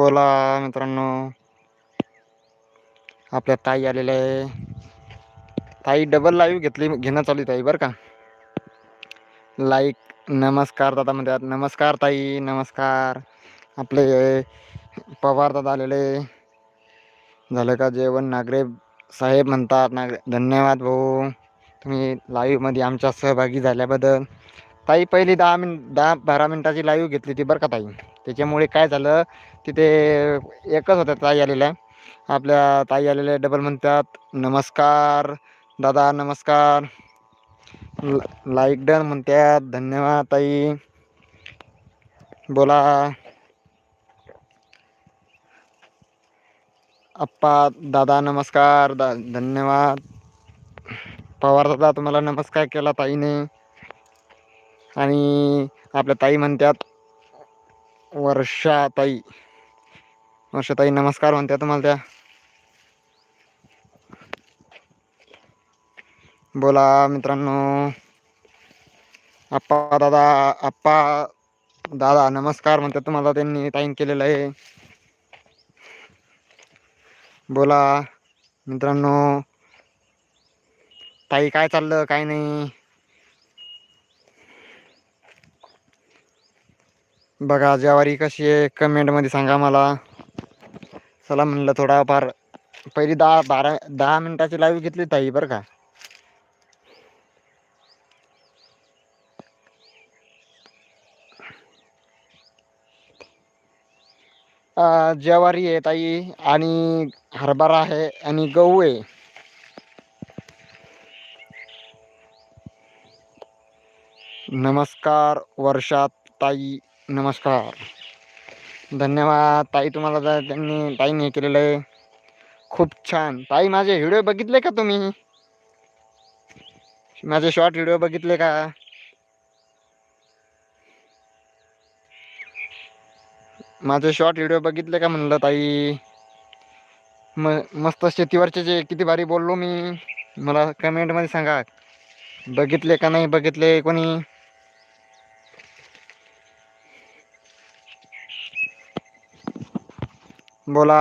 बोला मित्रांनो. आपल्या ताई आलेल्या आहे. ताई डबल लाईव्ह घेतली घेणं चालू आहे ताई बरं का? लाईक नमस्कार दादा म्हणतात. नमस्कार ताई नमस्कार. आपले पवार दादा आलेले झालं का जेवण? नागरे साहेब म्हणतात नागरे धन्यवाद भाऊ. तुम्ही लाईव्हमध्ये आमच्या सहभागी झाल्याबद्दल. ताई पहिली दहा मिन दहा बारा मिनटाची लाईव्ह घेतली ती बरं का ताई? त्याच्यामुळे काय झालं तिथे एकच होत्या ताई आलेल्या. आपल्या ताई आलेल्या डबल म्हणतात नमस्कार दादा नमस्कार. ल- लाईक डन म्हणतात धन्यवाद ताई. बोला. अप्पा दादा नमस्कार दा धन्यवाद. पवार दादा तुम्हाला नमस्कार केला ताईने. आणि आपल्या ताई म्हणतात वर्षा ताई वर्षा ताई नमस्कार म्हणते तुम्हाला त्या. बोला मित्रांनो. आप्पा दादा आप्पा दादा नमस्कार म्हणतात तुम्हाला त्यांनी ताईन केलेलं आहे. बोला मित्रांनो. ताई काय चाललं? काय नाही? बघा ज्वारी कशी आहे कमेंटमध्ये सांगा मला. चला म्हणलं थोडाफार. पहिली दहा बारा दहा मिनटाची लाईव्ह घेतली ताई बरं का. ज्वारी आहे ताई आणि हरभरा आहे आणि गहू आहे. नमस्कार वर्षात ताई. नमस्कार. धन्यवाद. ताई तुम्हाला त्यांनी ताईने हे केलेलं आहे. खूप छान. ताई माझे व्हिडिओ बघितले का तुम्ही? माझे शॉर्ट व्हिडिओ बघितले का? माझे शॉर्ट व्हिडिओ बघितले का म्हणलं ताई? म मस्त शेतीवरचे जे किती भारी बोललो मी. मला कमेंटमध्ये सांगा. बघितले का नाही बघितले कोणी? बोला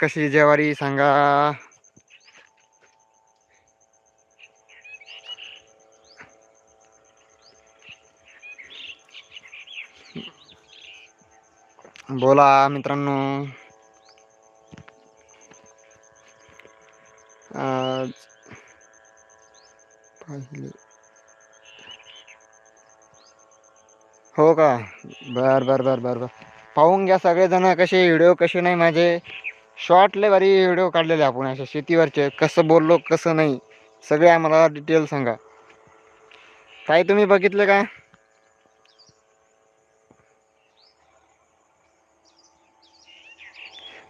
कशी जेवारी? सांगा. बोला मित्रांनो. आज पाहिले. हो का? बर बर बर बर बर. पाहून घ्या सगळेजण कसे व्हिडिओ कसे नाही माझे. शॉर्ट लय भारी व्हिडिओ काढलेले आपण अशा शेतीवरचे कसं बोललो कसं नाही. सगळे आम्हाला डिटेल सांगा. ताई तुम्ही बघितले का?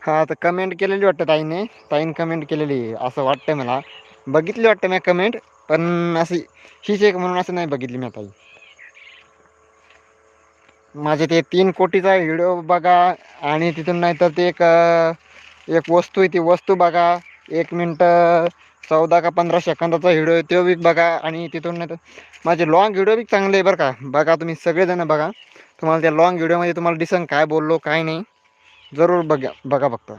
हा तर कमेंट केलेली वाटतं ताईने. ताईन कमेंट केलेली आहे, असं वाटतं मला. बघितली वाटतं मी कमेंट पण अशी हीच एक म्हणून असं नाही बघितली मी ताई माझे ते तीन कोटीचा व्हिडिओ बघा आणि तिथून नाही तर ते एक एक वस्तू आहे ती वस्तू बघा. एक मिनटं चौदा का पंधरा सेकंदाचा व्हिडिओ आहे तो बी बघा आणि तिथून नाही तर माझे लॉंग व्हिडिओ बी चांगले आहे बरं का. बघा तुम्ही सगळेजण बघा. तुम्हाला त्या लॉंग व्हिडिओमध्ये तुम्हाला दिसन काय बोललो काय नाही. जरूर बघा बघा फक्त.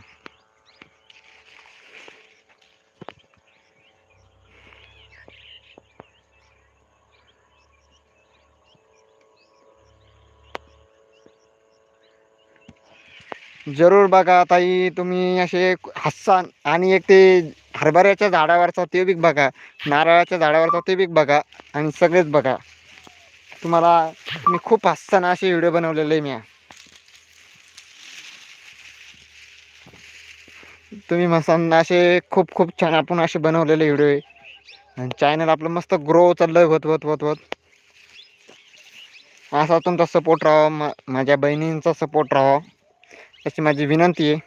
जरूर बघा ताई तुम्ही असे हस्सान आणि एक ते हरभऱ्याच्या झाडावरचा ते बी बघा नारळाच्या झाडावरचा ते बी बघा आणि सगळेच बघा. तुम्हाला मी खूप हस्सान असे व्हिडिओ बनवलेले मी. तुम्ही मसान असे खूप खूप छान आपण असे बनवलेले व्हिडिओ आहे. आणि चॅनल आपलं मस्त ग्रो चाललंय होत होत होत होत. असा तुमचा सपोर्ट राहा मा माझ्या बहिणींचा सपोर्ट राहा. अशी माझी विनंती है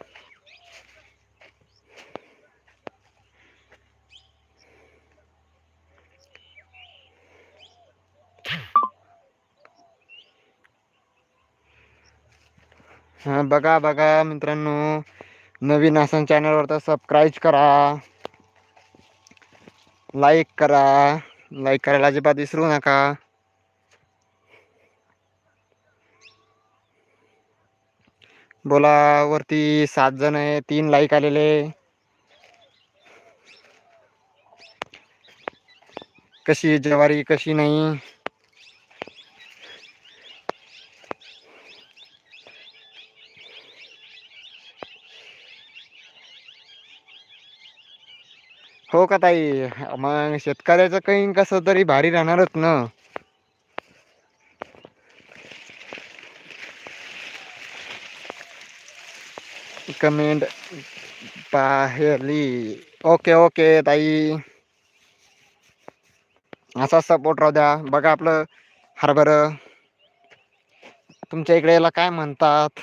हाँ बगा बगा मित्रांनो. नवीन आसन चैनल तर सबस्क्राईब करा. लाइक करा. लाइक करा अजिबा विसरू नका. बोला वरती सात जण आहे तीन लाईक आलेले कशी जवारी कशी नाही? हो का ताई? मग शेतकऱ्याचं काही कसं तरी भारी राहणारच ना. कमेंट पाहिली ओके ओके ताई असा सपोर्ट राहू द्या. बघा आपलं हरभर. तुमच्या इकडे याला काय म्हणतात?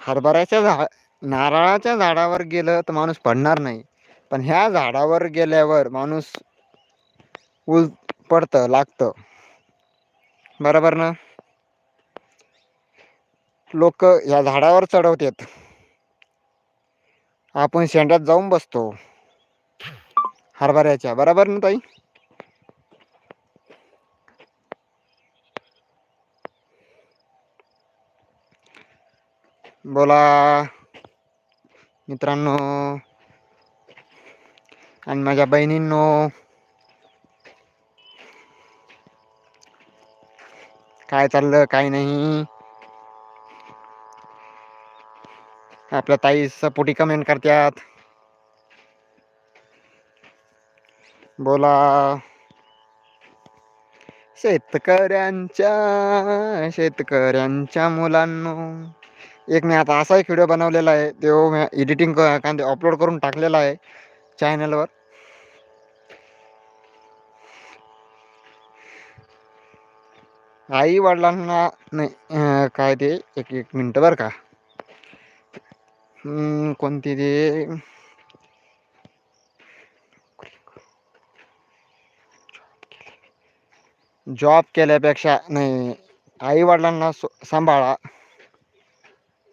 हरभऱ्याच्या झा नारळाच्या झाडावर गेलं तर माणूस पडणार नाही. पण ह्या झाडावर गेल्यावर माणूस उल पडतं लागतं. बरोबर ना? लोक या झाडावर चढवतात. आपण शेंड्यात जाऊन बसतो. हरभऱ्याच्या बरोबर ना ताई? बोला. मित्रांनो आणि माझ्या बहिणींनो. काय चाललं काय नाही? आपल्या ताई सपोटी कमेंट करतात बोला. शेतकऱ्यांच्या शेतकऱ्यांच्या मुलांनो एक मी आता असा एक व्हिडिओ बनवलेला आहे. तो मी एडिटिंग कांदे अपलोड करून टाकलेला आहे चॅनलवर आई वडिलांना नाही अं, काय ते एक एक मिनटं बरं का. कोणती ते जॉब केल्यापेक्षा नाही आई वडिलांना सांभाळा.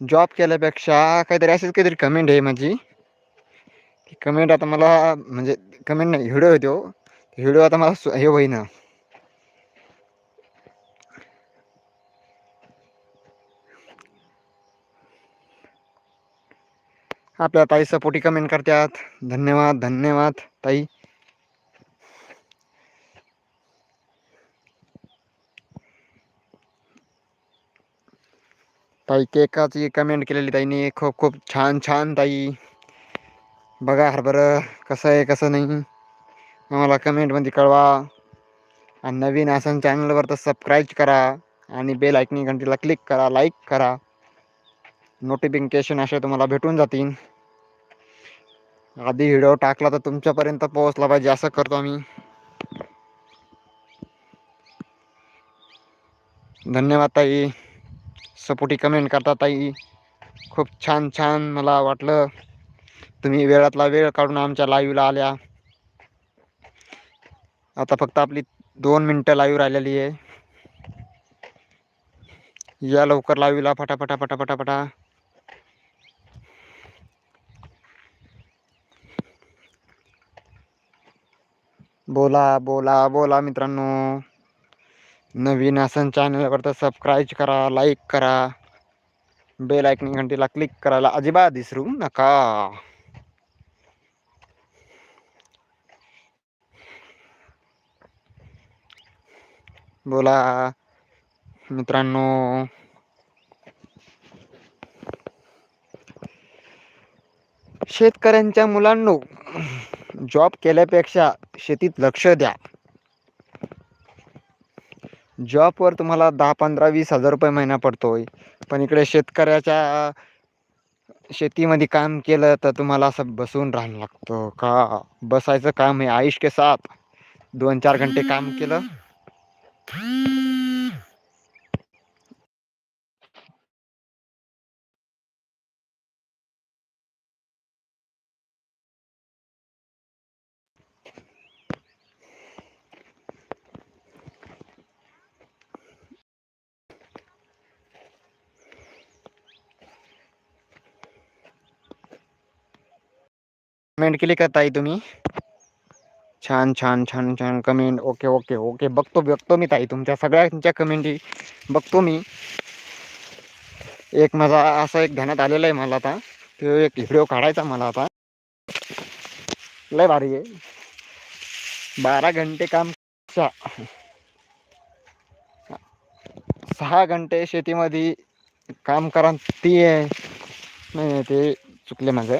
जॉब केल्यापेक्षा काहीतरी अशीच काहीतरी कमेंट आहे माझी. कमेंट आता मला म्हणजे कमेंट नाही व्हिडिओ होतो व्हिडिओ आता मला हे होईना. आपल्या ताई सपोटी कमेंट करतात. धन्यवाद धन्यवाद ताई. ताई केकाची कमेंट केलेली ताईने. खूप खूप छान छान ताई. बघा हरभरं कसं आहे कसं नाही. आम्हाला कमेंटमध्ये कळवा. आणि नवीन आसन चॅनलवर तर सबस्क्राईब करा. आणि बेल ऐकणी घंटीला क्लिक करा लाईक करा. नोटिफिकेशन असे तुम्हाला भेटून जातील. आधी व्हिडिओ टाकला तर तुमच्यापर्यंत पोहोचला पाहिजे असं करतो आम्ही. धन्यवाद ताई. सपोटी कमेंट करता ताई. खूप छान छान मला वाटलं. तुम्ही वेळातला वेळ काढून आमच्या लाईव्हला आल्या. आता फक्त आपली दोन मिनटं लाईव्ह राहिलेली आहे. या लवकर लाईव्हला फटाफटा फटाफटा फटा बोला बोला बोला मित्रांनो. नवीन असन चॅनलवर तर सबस्क्राईब करा लाईक करा. बेल ऐकणी घंटीला क्लिक करायला अजिबात विसरू नका. बोला मित्रांनो. शेतकऱ्यांच्या मुलांनो जॉब केल्यापेक्षा शेतीत लक्ष द्या. जॉबवर तुम्हाला दहा पंधरा वीस हजार रुपये महिना पडतोय. पण इकडे शेतकऱ्याच्या शेतीमध्ये काम केलं तर तुम्हाला असं बसून राहावं लागतं का? बसायचं काम आहे. आयुष के साथ. दोन चार घंटे काम केलं. कमेंट केली का ताई तुम्ही? छान छान छान छान कमेंट ओके ओके ओके बघतो बघतो मी ताई तुमच्या सगळ्यांच्या कमेंटी बघतो मी. एक माझा असं एक ध्यानात आलेलं आहे मला आता. तो एक व्हिडिओ काढायचा मला आता. लय भारी आहे. बारा घंटे काम सहा घंटे शेतीमध्ये काम करा ती आहे. नाही ते चुकले माझं.